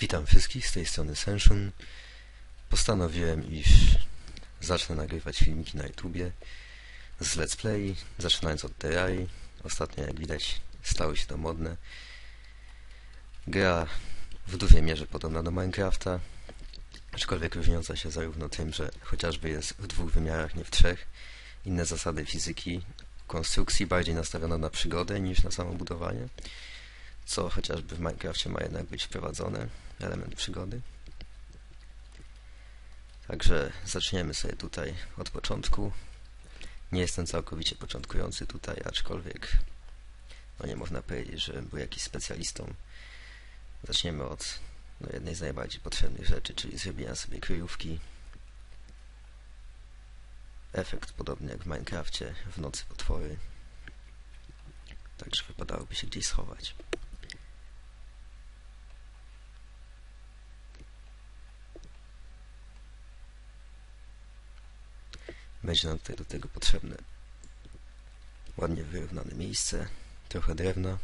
Witam wszystkich, z tej strony Senshun. Postanowiłem, iż zacznę nagrywać filmiki na YouTubie z Let's Play, zaczynając od Terrarii. Ostatnio, jak widać, stało się to modne. Gra w dużej mierze podobna do Minecrafta, aczkolwiek różniąca się zarówno tym, że chociażby jest w dwóch wymiarach, nie w trzech, inne zasady fizyki, konstrukcji, bardziej nastawiona na przygodę niż na samo budowanie co chociażby w Minecrafcie ma jednak być wprowadzone, element przygody. Także zaczniemy sobie tutaj od początku. Nie jestem całkowicie początkujący tutaj, aczkolwiek no nie można powiedzieć, że był jakiś specjalistą. Zaczniemy od no, jednej z najbardziej potrzebnych rzeczy, czyli zrobienia sobie kryjówki. Efekt podobny jak w Minecrafcie, w nocy potwory. Także wypadałoby się gdzieś schować. Będzie nam tutaj do tego potrzebne ładnie wyrównane miejsce, trochę drewna.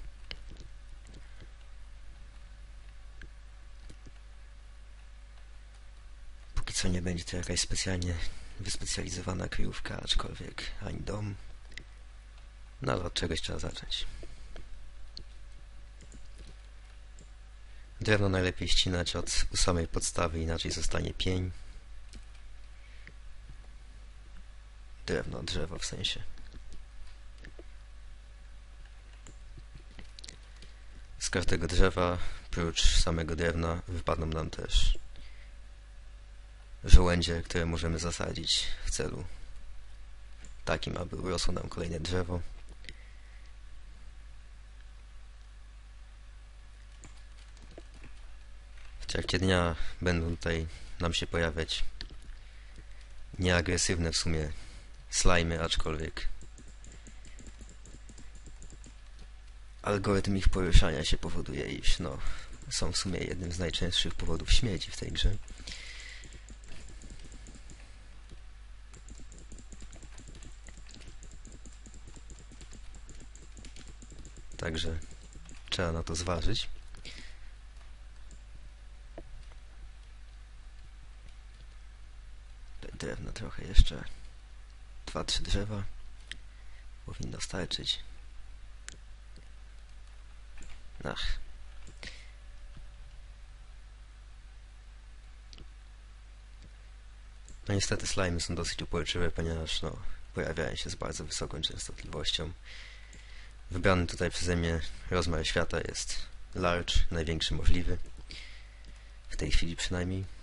Póki co nie będzie to jakaś specjalnie wyspecjalizowana kryjówka, aczkolwiek ani dom. No ale od czegoś trzeba zacząć. Drewno najlepiej ścinać od samej podstawy, inaczej zostanie pień. Drewno, drzewo w sensie. Z każdego drzewa, prócz samego drewna, wypadną nam też żołędzie, które możemy zasadzić w celu takim, aby urosło nam kolejne drzewo. W trakcie dnia będą tutaj nam się pojawiać nieagresywne w sumie slajmy, aczkolwiek algorytm ich poruszania się powoduje, iż no, są w sumie jednym z najczęstszych powodów śmieci w tej grze. Także trzeba na to zważyć. Drewno trochę jeszcze dwa, trzy drzewa powinno starczyć. Ach. No niestety slimy są dosyć uporczywe, ponieważ no, pojawiają się z bardzo wysoką częstotliwością. Wybrany tutaj przeze mnie rozmiar świata jest large, największy możliwy. W tej chwili przynajmniej.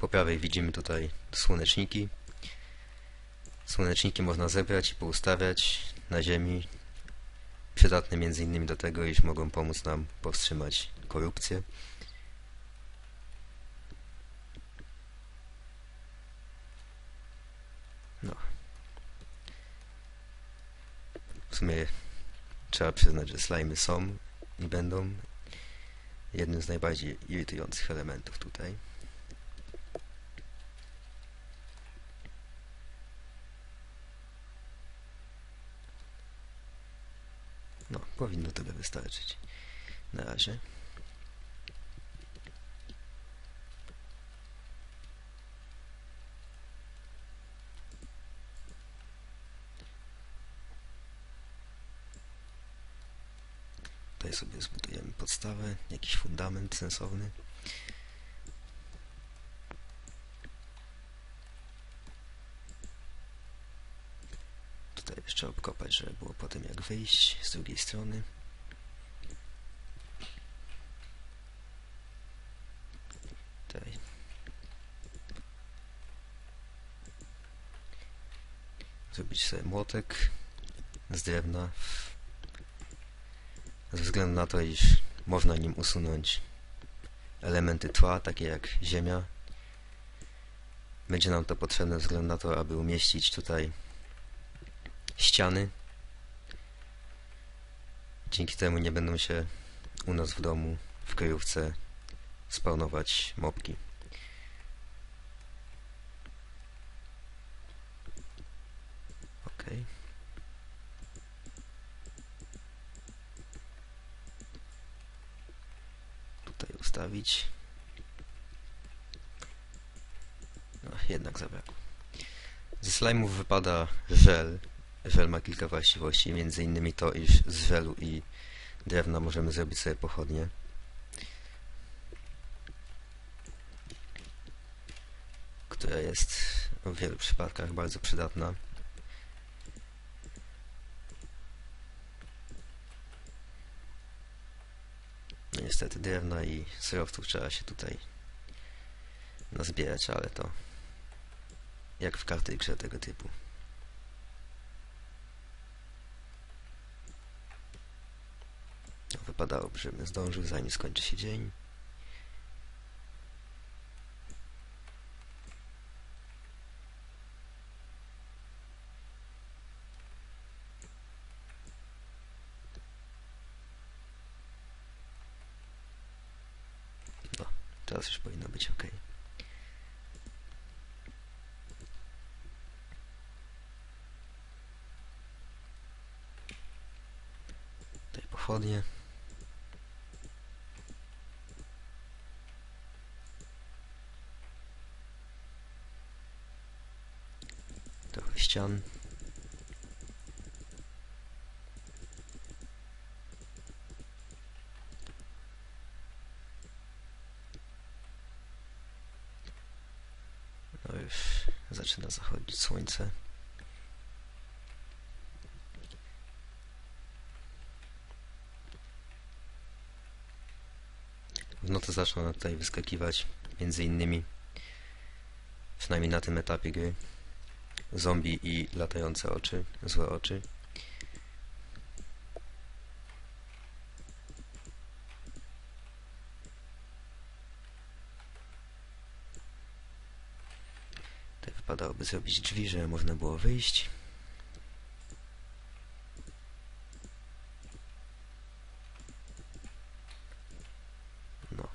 Po prawej widzimy tutaj słoneczniki. Słoneczniki można zebrać i poustawiać na ziemi. Przydatne m.in. do tego, iż mogą pomóc nam powstrzymać korupcję. No. W sumie trzeba przyznać, że slimy są i będą jednym z najbardziej irytujących elementów tutaj. No, powinno tyle wystarczyć. Na razie. Tutaj sobie zbudujemy podstawę, jakiś fundament sensowny. Jeszcze obkopać, żeby było potem jak wyjść z drugiej strony. Tutaj. Zrobić sobie młotek z drewna ze względu na to, iż można nim usunąć elementy tła, takie jak ziemia. Będzie nam to potrzebne ze względu na to, aby umieścić tutaj ściany. Dzięki temu nie będą się u nas w domu, w kryjówce, spawnować mopki. Tutaj ustawić. No, jednak zabrakło. Ze slajmów wypada żel, Żel ma kilka właściwości, między innymi to, iż z żelu i drewna możemy zrobić sobie pochodnie. Która jest w wielu przypadkach bardzo przydatna. No niestety drewna i surowców trzeba się tutaj nazbierać, ale to jak w każdej grze tego typu. No, wypadałoby, żebym zdążył zanim skończy się dzień. No, teraz już powinno być ok. Pochodnie. Trochę ścian. No już zaczyna zachodzić słońce. W nocy zaczną tutaj wyskakiwać, między innymi, przynajmniej na tym etapie gry, zombie i latające oczy, złe oczy. Tutaj wypadałoby zrobić drzwi, żeby można było wyjść. No.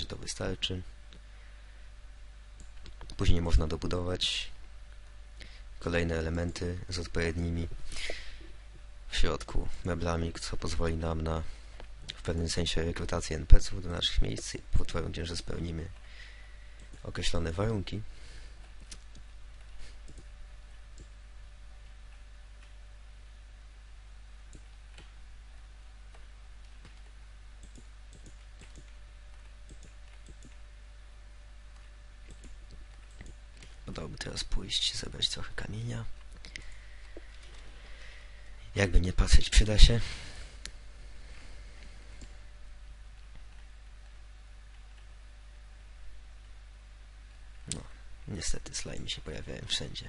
Razie to wystarczy. Później można dobudować kolejne elementy z odpowiednimi w środku meblami, co pozwoli nam na w pewnym sensie rekrutację NPC-ów do naszych miejsc pod warunkiem, że spełnimy określone warunki. Udałoby teraz pójść, zebrać trochę kamienia. Jakby nie patrzeć, przyda się. No, niestety slajmy się pojawiają wszędzie.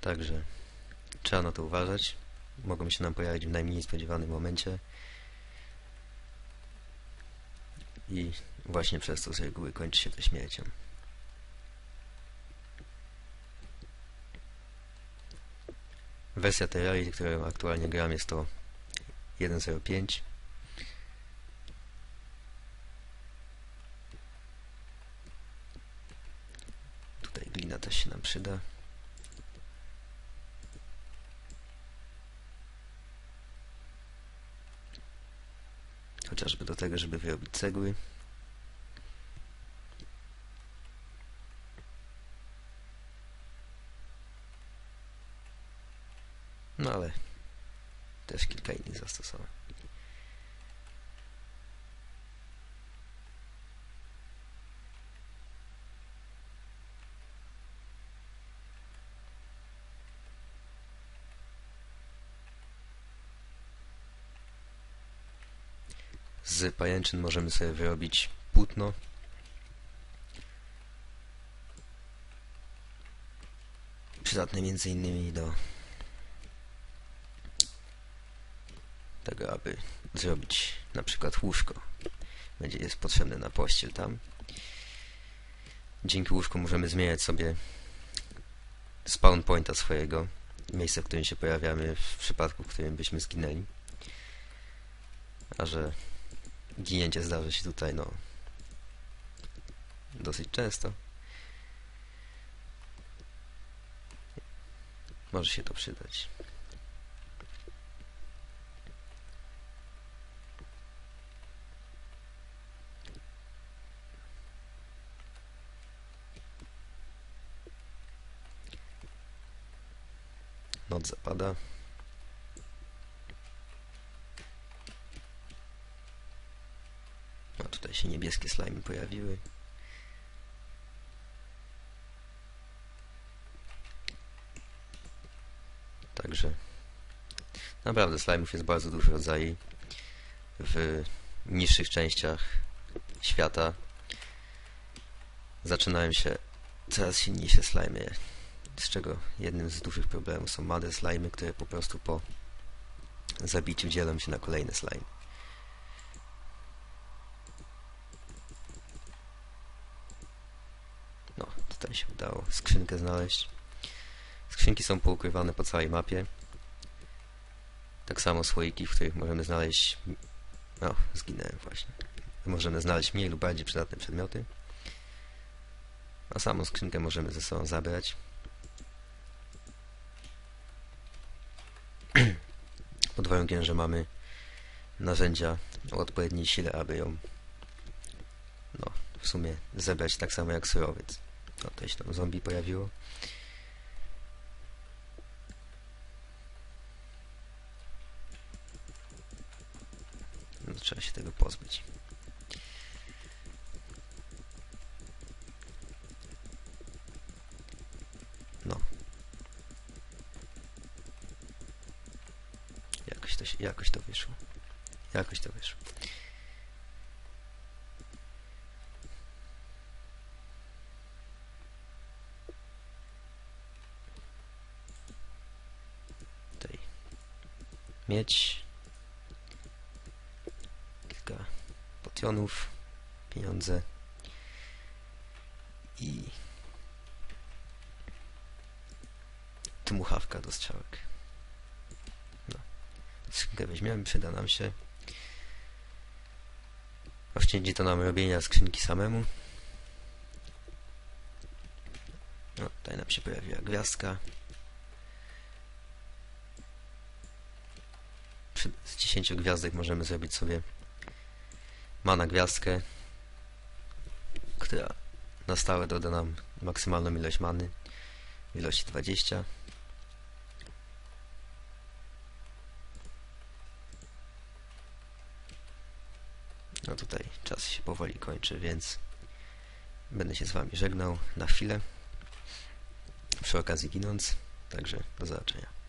Także trzeba na to uważać. Mogą się nam pojawić w najmniej spodziewanym momencie. I właśnie przez to z reguły kończy się to śmiercią. Wersja Terrarii, którą aktualnie gram jest to 1.05 Tutaj glina też się nam przyda. Chociażby do tego, żeby wyrobić cegły. No ale też kilka innych zastosowań. Z pajęczyn możemy sobie wyrobić płótno. Przydatne między innymi do tego, aby zrobić na przykład łóżko. Będzie jest potrzebne na pościel tam. Dzięki łóżku możemy zmieniać sobie spawn pointa swojego, miejsce, w którym się pojawiamy w przypadku, w którym byśmy zginęli. A że ginięcie zdarzy się tutaj, no, dosyć często. Może się to przydać. Noc zapada. A tutaj się niebieskie slimy pojawiły. Także naprawdę slime'ów jest bardzo dużo rodzajów w niższych częściach świata zaczynają się coraz silniejsze slimy, z czego jednym z dużych problemów są młode slimy, które po prostu po zabiciu dzielą się na kolejne slime. No, tutaj się udało skrzynkę znaleźć. Skrzynki są poukrywane po całej mapie. Tak samo słoiki, w których możemy znaleźć... O, zginąłem właśnie. Możemy znaleźć mniej lub bardziej przydatne przedmioty. A samą skrzynkę możemy ze sobą zabrać. Pod warunkiem, że mamy narzędzia o odpowiedniej sile, aby ją no, w sumie zebrać tak samo jak surowiec. No, to się tam zombie pojawiło. No, trzeba się tego pozbyć. No. Jakoś to, się, jakoś to wyszło. Jakoś to wyszło. Tutaj mieć kilka potionów, pieniądze i dmuchawka do strzałek. No. Skrzynkę weźmiemy, przyda nam się. Oszczędzi to nam robienia skrzynki samemu. No, tutaj nam się pojawiła gwiazdka. Z 10 gwiazdek możemy zrobić sobie mana gwiazdkę, która na stałe doda nam maksymalną ilość many w ilości 20. No tutaj czas się powoli kończy, więc będę się z Wami żegnał na chwilę, przy okazji ginąc, także do zobaczenia.